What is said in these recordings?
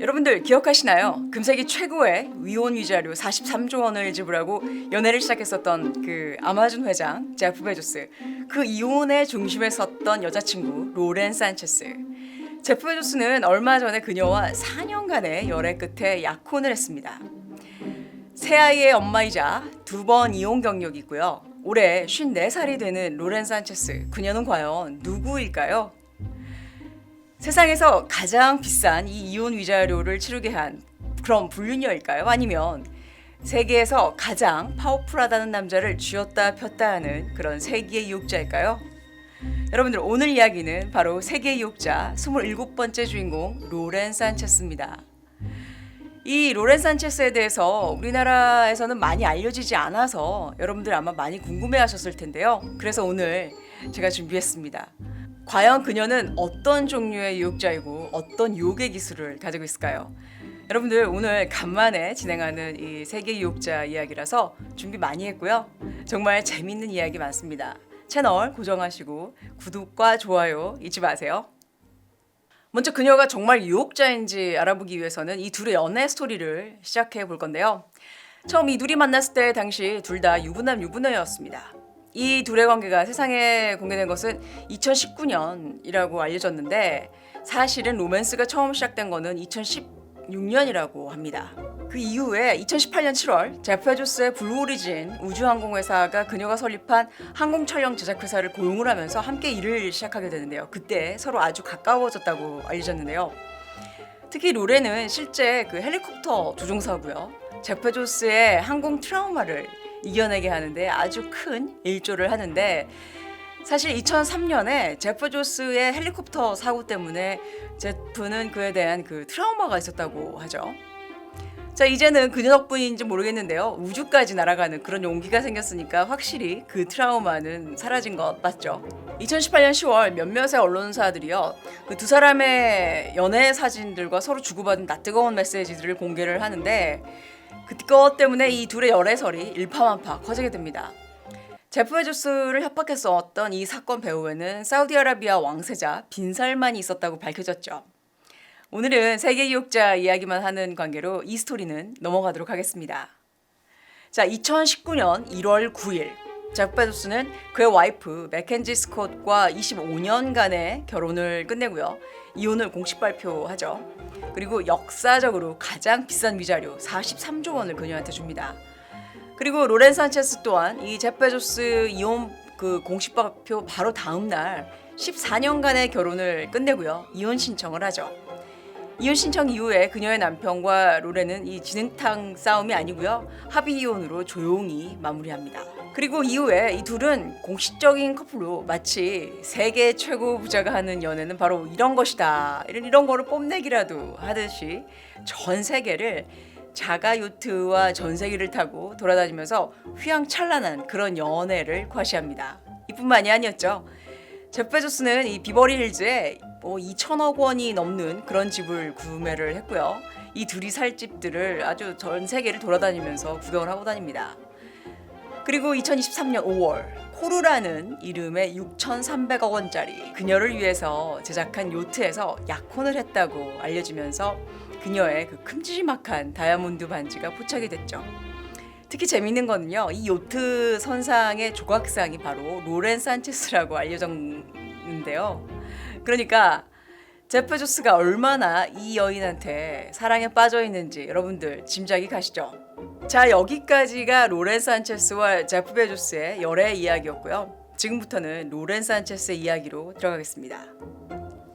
여러분들 기억하시나요? 금세기 최고의 위온 위자료 43조 원을 지불하고 연애를 시작했었던 그 아마존 회장 제프 베조스 그 이혼의 중심에 섰던 여자친구 로렌 산체스 제프 베조스는 얼마 전에 그녀와 4년간의 열애 끝에 약혼을 했습니다. 새 아이의 엄마이자 두 번 이혼 경력이 있고요. 올해 54살이 되는 로렌 산체스 그녀는 과연 누구일까요? 세상에서 가장 비싼 이 이혼 위자료를 치르게 한 그런 불륜녀일까요? 아니면 세계에서 가장 파워풀하다는 남자를 쥐었다 폈다 하는 그런 세계의 유혹자일까요? 여러분들 오늘 이야기는 바로 세계의 유혹자 27번째 주인공 로렌 산체스입니다. 이 로렌 산체스에 대해서 우리나라에서는 많이 알려지지 않아서 여러분들 아마 많이 궁금해 하셨을 텐데요. 그래서 오늘 제가 준비했습니다. 과연 그녀는 어떤 종류의 유혹자이고 어떤 유혹의 기술을 가지고 있을까요? 여러분들 오늘 간만에 진행하는 이 세계 유혹자 이야기라서 준비 많이 했고요. 정말 재밌는 이야기 많습니다. 채널 고정하시고 구독과 좋아요 잊지 마세요. 먼저 그녀가 정말 유혹자인지 알아보기 위해서는 이 둘의 연애 스토리를 시작해 볼 건데요. 처음 이 둘이 만났을 때 당시 둘 다 유부남 유부녀였습니다. 이 둘의 관계가 세상에 공개된 것은 2019년이라고 알려졌는데 사실은 로맨스가 처음 시작된 거는 2016년이라고 합니다. 그 이후에 2018년 7월 제프 조스의 블루오리진 우주항공회사가 그녀가 설립한 항공 촬영 제작 회사를 고용을 하면서 함께 일을 시작하게 되는데요. 그때 서로 아주 가까워졌다고 알려졌는데요. 특히 로렌은 실제 그 헬리콥터 조종사고요. 제프 조스의 항공 트라우마를 이겨내게 하는데 아주 큰 일조를 하는데 사실 2003년에 제프 조스의 헬리콥터 사고 때문에 제프는 그에 대한 그 트라우마가 있었다고 하죠. 자 이제는 그녀 덕분인지 모르겠는데요 우주까지 날아가는 그런 용기가 생겼으니까 확실히 그 트라우마는 사라진 것 맞죠 2018년 10월 몇몇의 언론사들이요 그 두 사람의 연애 사진들과 서로 주고받은 낯뜨거운 메시지들을 공개를 하는데 그것 때문에 이 둘의 열애설이 일파만파 커지게 됩니다 제프 베조스를 협박했었던 이 사건 배후에는 사우디아라비아 왕세자 빈살만이 있었다고 밝혀졌죠 오늘은 세계 유혹자 이야기만 하는 관계로 이 스토리는 넘어가도록 하겠습니다. 자, 2019년 1월 9일 제프 베조스는 그의 와이프 맥켄지 스콧과 25년간의 결혼을 끝내고요. 이혼을 공식 발표하죠. 그리고 역사적으로 가장 비싼 위자료 43조 원을 그녀한테 줍니다. 그리고 로렌 산체스 또한 이 제프 베조스 이혼 그 공식 발표 바로 다음 날 14년간의 결혼을 끝내고요. 이혼 신청을 하죠. 이혼 신청 이후에 그녀의 남편과 로렌은 이 진흙탕 싸움이 아니고요 합의 이혼으로 조용히 마무리합니다. 그리고 이후에 이 둘은 공식적인 커플로 마치 세계 최고 부자가 하는 연애는 바로 이런 것이다 이런 이런 거를 뽐내기라도 하듯이 전 세계를 자가 요트와 전세기를 타고 돌아다니면서 휘황찬란한 그런 연애를 과시합니다. 이뿐만이 아니었죠. 제프 베조스는 이 비버리 힐즈에 뭐 2천억 원이 넘는 그런 집을 구매를 했고요. 이 둘이 살 집들을 아주 전 세계를 돌아다니면서 구경을 하고 다닙니다. 그리고 2023년 5월 코루라는 이름의 6,300억 원짜리 그녀를 위해서 제작한 요트에서 약혼을 했다고 알려지면서 그녀의 그 큼지막한 다이아몬드 반지가 포착이 됐죠. 특히 재밌는 거는요. 이 요트 선상의 조각상이 바로 로렌 산체스라고 알려졌는데요. 그러니까 제프 조스가 얼마나 이 여인한테 사랑에 빠져 있는지 여러분들 짐작이 가시죠? 자 여기까지가 로렌 산체스와 제프 베조스의 열애 이야기였고요. 지금부터는 로렌 산체스의 이야기로 들어가겠습니다.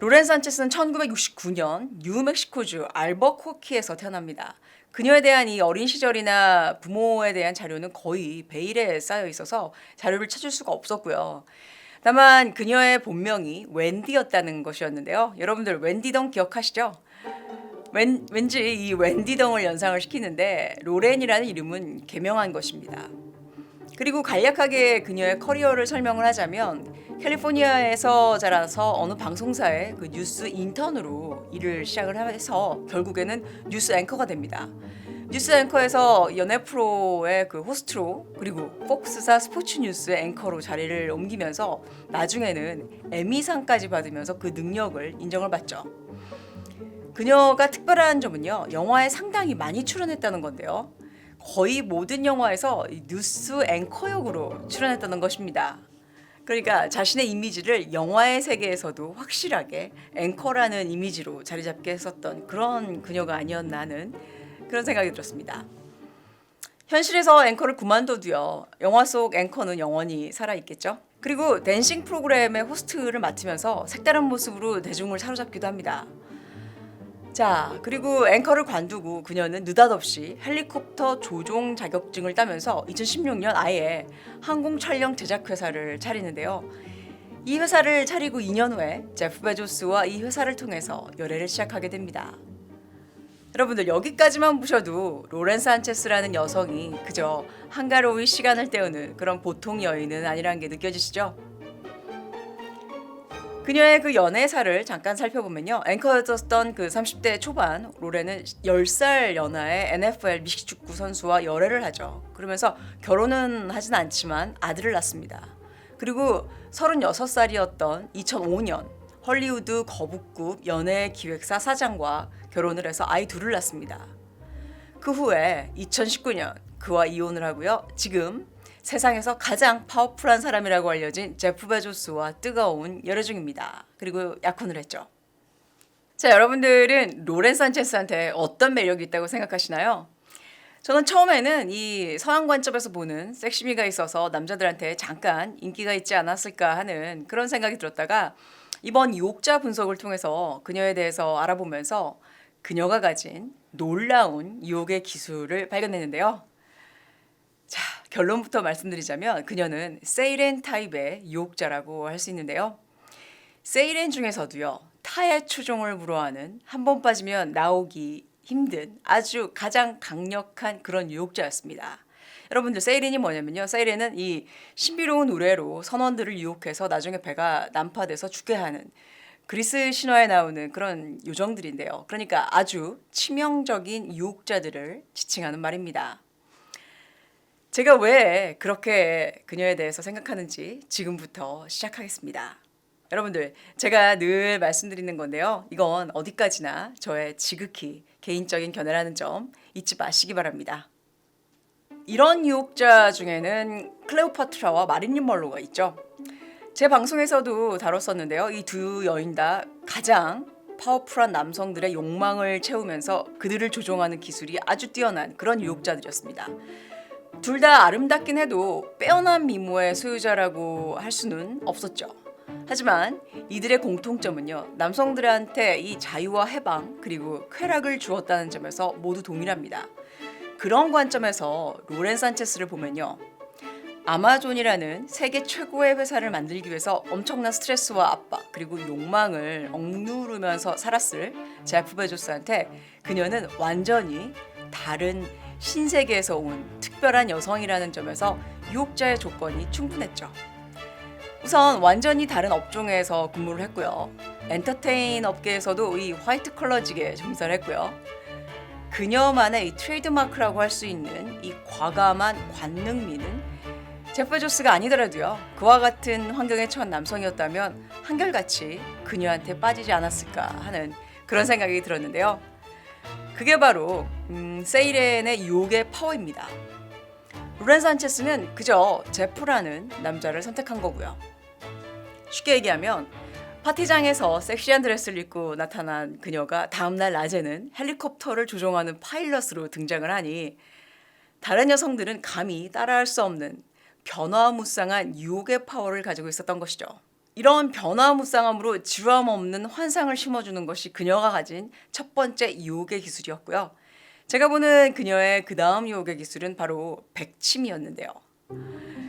로렌 산체스는 1969년 뉴멕시코주 알버코키에서 태어납니다. 그녀에 대한 이 어린 시절이나 부모에 대한 자료는 거의 베일에 쌓여 있어서 자료를 찾을 수가 없었고요. 다만 그녀의 본명이 웬디였다는 것이었는데요. 여러분들 웬디덩 기억하시죠? 왠, 왠지 이 웬디덩을 연상을 시키는데 로렌이라는 이름은 개명한 것입니다. 그리고 간략하게 그녀의 커리어를 설명을 하자면 캘리포니아에서 자라서 어느 방송사의 그 뉴스 인턴으로 일을 시작을 해서 결국에는 뉴스 앵커가 됩니다. 뉴스 앵커에서 연애 프로의 그 호스트로 그리고 폭스사 스포츠 뉴스의 앵커로 자리를 옮기면서 나중에는 에미상까지 받으면서 그 능력을 인정을 받죠. 그녀가 특별한 점은요. 영화에 상당히 많이 출연했다는 건데요. 거의 모든 영화에서 이 뉴스 앵커 역으로 출연했다는 것입니다. 그러니까 자신의 이미지를 영화의 세계에서도 확실하게 앵커라는 이미지로 자리 잡게 했었던 그런 그녀가 아니었나 하는 그런 생각이 들었습니다. 현실에서 앵커를 그만둬도요. 영화 속 앵커는 영원히 살아 있겠죠. 그리고 댄싱 프로그램의 호스트를 맡으면서 색다른 모습으로 대중을 사로잡기도 합니다. 자, 그리고 앵커를 관두고 그녀는 느닷없이 헬리콥터 조종 자격증을 따면서 2016년 아예 항공 촬영 제작 회사를 차리는데요. 이 회사를 차리고 2년 후에 제프 베조스와 이 회사를 통해서 열애를 시작하게 됩니다. 여러분들 여기까지만 보셔도 로렌스 한체스라는 여성이 그저 한가로이 시간을 때우는 그런 보통 여인은 아니라는 게 느껴지시죠? 그녀의 그 연애사를 잠깐 살펴보면요. 앵커였던 그 30대 초반 로렌은 10살 연하의 NFL 미식축구 선수와 열애를 하죠. 그러면서 결혼은 하진 않지만 아들을 낳습니다. 그리고 36살이었던 2005년 헐리우드 거북급 연예 기획사 사장과 결혼을 해서 아이 둘을 낳습니다. 그 후에 2019년 그와 이혼을 하고요. 지금 세상에서 가장 파워풀한 사람이라고 알려진 제프 베조스와 뜨거운 열애 중입니다. 그리고 약혼을 했죠. 자, 여러분들은 로렌 산체스한테 어떤 매력이 있다고 생각하시나요? 저는 처음에는 이 서양 관점에서 보는 섹시미가 있어서 남자들한테 잠깐 인기가 있지 않았을까 하는 그런 생각이 들었다가 이번 유혹자 분석을 통해서 그녀에 대해서 알아보면서 그녀가 가진 놀라운 유혹의 기술을 발견했는데요. 자, 결론부터 말씀드리자면 그녀는 세이렌 타입의 유혹자라고 할 수 있는데요. 세이렌 중에서도요. 타의 추종을 불허하는 한 번 빠지면 나오기 힘든 아주 가장 강력한 그런 유혹자였습니다. 여러분들 세이렌이 뭐냐면요. 세이렌은 이 신비로운 우레로 선원들을 유혹해서 나중에 배가 난파돼서 죽게 하는 그리스 신화에 나오는 그런 요정들인데요. 그러니까 아주 치명적인 유혹자들을 지칭하는 말입니다. 제가 왜 그렇게 그녀에 대해서 생각하는지 지금부터 시작하겠습니다. 여러분들, 제가 늘 말씀드리는 건데요. 이건 어디까지나 저의 지극히 개인적인 견해라는 점 잊지 마시기 바랍니다. 이런 유혹자 중에는 클레오파트라와 마릴린 멀로가 있죠. 제 방송에서도 다뤘었는데요. 이 두 여인 다 가장 파워풀한 남성들의 욕망을 채우면서 그들을 조종하는 기술이 아주 뛰어난 그런 유혹자들이었습니다. 둘 다 아름답긴 해도 빼어난 미모의 소유자라고 할 수는 없었죠. 하지만 이들의 공통점은요, 남성들한테 이 자유와 해방 그리고 쾌락을 주었다는 점에서 모두 동일합니다. 그런 관점에서 로렌 산체스를 보면요. 아마존이라는 세계 최고의 회사를 만들기 위해서 엄청난 스트레스와 압박 그리고 욕망을 억누르면서 살았을 제프 베조스한테 그녀는 완전히 다른 신세계에서 온 특별한 여성이라는 점에서 유혹자의 조건이 충분했죠. 우선 완전히 다른 업종에서 근무를 했고요. 엔터테인 업계에서도 이 화이트 컬러직에 종사를 했고요. 그녀만의 이 트레이드마크라고 할 수 있는 이 과감한 관능미는 제프 베조스가 아니더라도요. 그와 같은 환경에 처한 남성이었다면 한결같이 그녀한테 빠지지 않았을까 하는 그런 생각이 들었는데요. 그게 바로 음, 세이렌의 유혹의 파워입니다. 로렌 산체스는 그저 제프라는 남자를 선택한 거고요. 쉽게 얘기하면 파티장에서 섹시한 드레스를 입고 나타난 그녀가 다음날 낮에는 헬리콥터를 조종하는 파일럿으로 등장을 하니 다른 여성들은 감히 따라할 수 없는 변화무쌍한 유혹의 파워를 가지고 있었던 것이죠. 이런 변화무쌍함으로 지루함 없는 환상을 심어주는 것이 그녀가 가진 첫 번째 유혹의 기술이었고요. 제가 보는 그녀의 그 다음 유혹의 기술은 바로 백침이었는데요.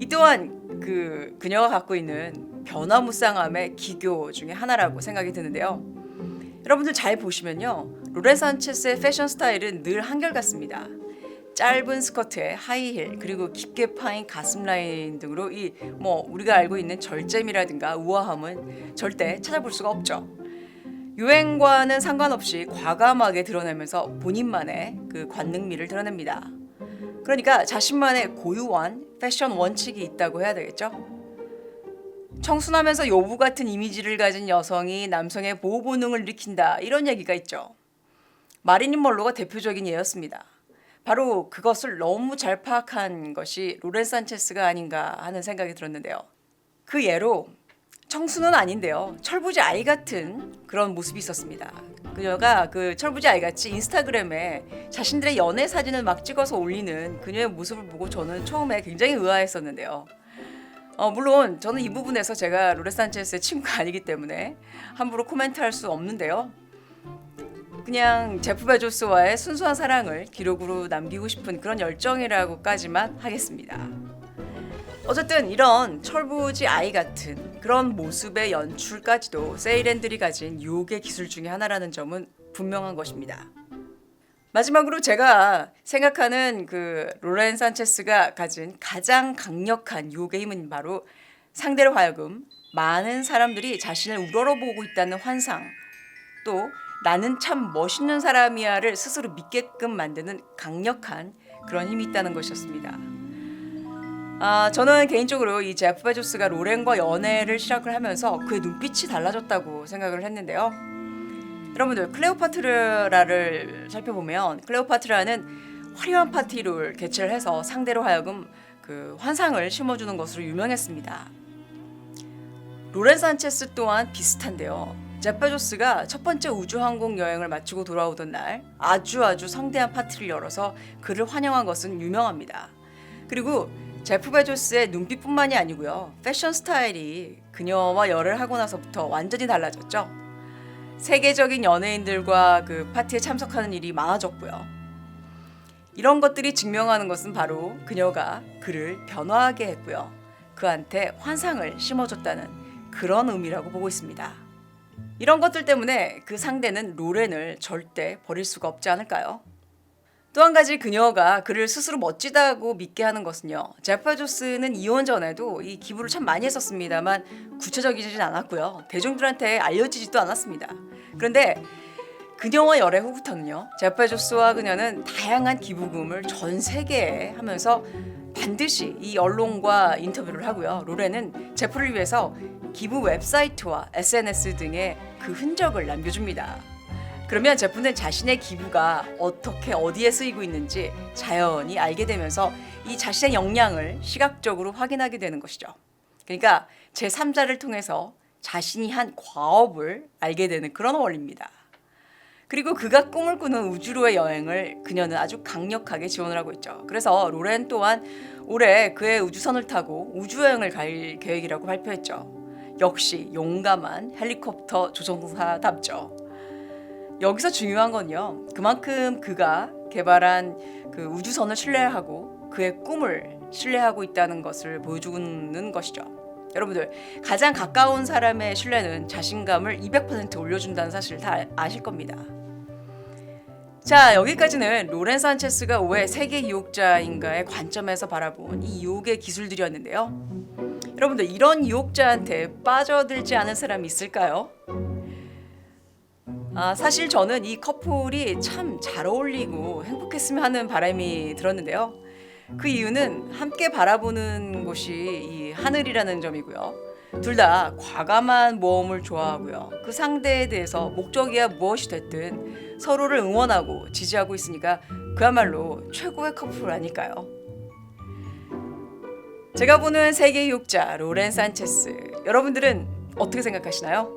이 또한 그 그녀가 갖고 있는 변화무쌍함의 기교 중에 하나라고 생각이 드는데요. 여러분들 잘 보시면요. 로렌 산체스의 패션 스타일은 늘 한결같습니다. 짧은 스커트에 하이힐 그리고 깊게 파인 가슴 라인 등으로 이 뭐 우리가 알고 있는 절제미라든가 우아함은 절대 찾아볼 수가 없죠. 유행과는 상관없이 과감하게 드러내면서 본인만의 그 관능미를 드러냅니다. 그러니까 자신만의 고유한 패션 원칙이 있다고 해야 되겠죠. 청순하면서 여부 같은 이미지를 가진 여성이 남성의 보호 본능을 일으킨다 이런 얘기가 있죠. 마리린 멀로가 대표적인 예였습니다. 바로 그것을 너무 잘 파악한 것이 로렌 산체스가 아닌가 하는 생각이 들었는데요. 그 예로 청순은 아닌데요. 철부지 아이 같은 그런 모습이 있었습니다. 그녀가 그 철부지 아이 같이 인스타그램에 자신들의 연애 사진을 막 찍어서 올리는 그녀의 모습을 보고 저는 처음에 굉장히 의아했었는데요. 어, 물론 저는 이 부분에서 제가 로레 산체스의 친구가 아니기 때문에 함부로 코멘트할 수 없는데요. 그냥 제프 베조스와의 순수한 사랑을 기록으로 남기고 싶은 그런 열정이라고까지만 하겠습니다. 어쨌든 이런 철부지 아이 같은 그런 모습의 연출까지도 세이렌들이 가진 유혹의 기술 중에 하나라는 점은 분명한 것입니다. 마지막으로 제가 생각하는 그 로렌 산체스가 가진 가장 강력한 유혹의 힘은 바로 상대로 하여금 많은 사람들이 자신을 우러러보고 있다는 환상 또 나는 참 멋있는 사람이야를 스스로 믿게끔 만드는 강력한 그런 힘이 있다는 것이었습니다. 아, 저는 개인적으로 이 제프 베조스가 로렌과 연애를 시작을 하면서 그의 눈빛이 달라졌다고 생각을 했는데요. 여러분들 클레오파트라를 살펴보면 클레오파트라는 화려한 파티를 개최를 해서 상대로 하여금 그 환상을 심어주는 것으로 유명했습니다. 로렌 산체스 또한 비슷한데요. 제페조스가 첫 번째 우주항공 여행을 마치고 돌아오던 날 아주 아주 성대한 파티를 열어서 그를 환영한 것은 유명합니다. 그리고 제프 베조스의 눈빛뿐만이 아니고요. 패션 스타일이 그녀와 열을 하고 나서부터 완전히 달라졌죠. 세계적인 연예인들과 그 파티에 참석하는 일이 많아졌고요. 이런 것들이 증명하는 것은 바로 그녀가 그를 변화하게 했고요. 그한테 환상을 심어줬다는 그런 의미라고 보고 있습니다. 이런 것들 때문에 그 상대는 로렌을 절대 버릴 수가 없지 않을까요? 또 한 가지 그녀가 그를 스스로 멋지다고 믿게 하는 것은요. 제프 조스는 이혼 전에도 이 기부를 참 많이 했었습니다만 구체적이진 않았고요. 대중들한테 알려지지도 않았습니다. 그런데 그녀와 열애 후부터는요. 제프 조스와 그녀는 다양한 기부금을 전 세계에 하면서 반드시 이 언론과 인터뷰를 하고요. 로렌은 제프를 위해서 기부 웹사이트와 SNS 등의 그 흔적을 남겨줍니다. 그러면 제프는 자신의 기부가 어떻게 어디에 쓰이고 있는지 자연히 알게 되면서 이 자신의 역량을 시각적으로 확인하게 되는 것이죠. 그러니까 제3자를 통해서 자신이 한 과업을 알게 되는 그런 원리입니다. 그리고 그가 꿈을 꾸는 우주로의 여행을 그녀는 아주 강력하게 지원을 하고 있죠. 그래서 로렌 또한 올해 그의 우주선을 타고 우주여행을 갈 계획이라고 발표했죠. 역시 용감한 헬리콥터 조종사답죠. 여기서 중요한 건요. 그만큼 그가 개발한 그 우주선을 신뢰하고 그의 꿈을 신뢰하고 있다는 것을 보여주는 것이죠. 여러분들 가장 가까운 사람의 신뢰는 자신감을 200% 올려준다는 사실 다 아실 겁니다. 자 여기까지는 로렌 산체스가 왜 세계 유혹자인가의 관점에서 바라본 이 유혹의 기술들이었는데요. 여러분들 이런 유혹자한테 빠져들지 않은 사람이 있을까요? 아, 사실 저는 이 커플이 참 잘 어울리고 행복했으면 하는 바람이 들었는데요. 그 이유는 함께 바라보는 곳이 이 하늘이라는 점이고요. 둘 다 과감한 모험을 좋아하고요. 그 상대에 대해서 목적이야 무엇이 됐든 서로를 응원하고 지지하고 있으니까 그야말로 최고의 커플 아닐까요? 제가 보는 세계 유혹자 로렌 산체스 여러분들은 어떻게 생각하시나요?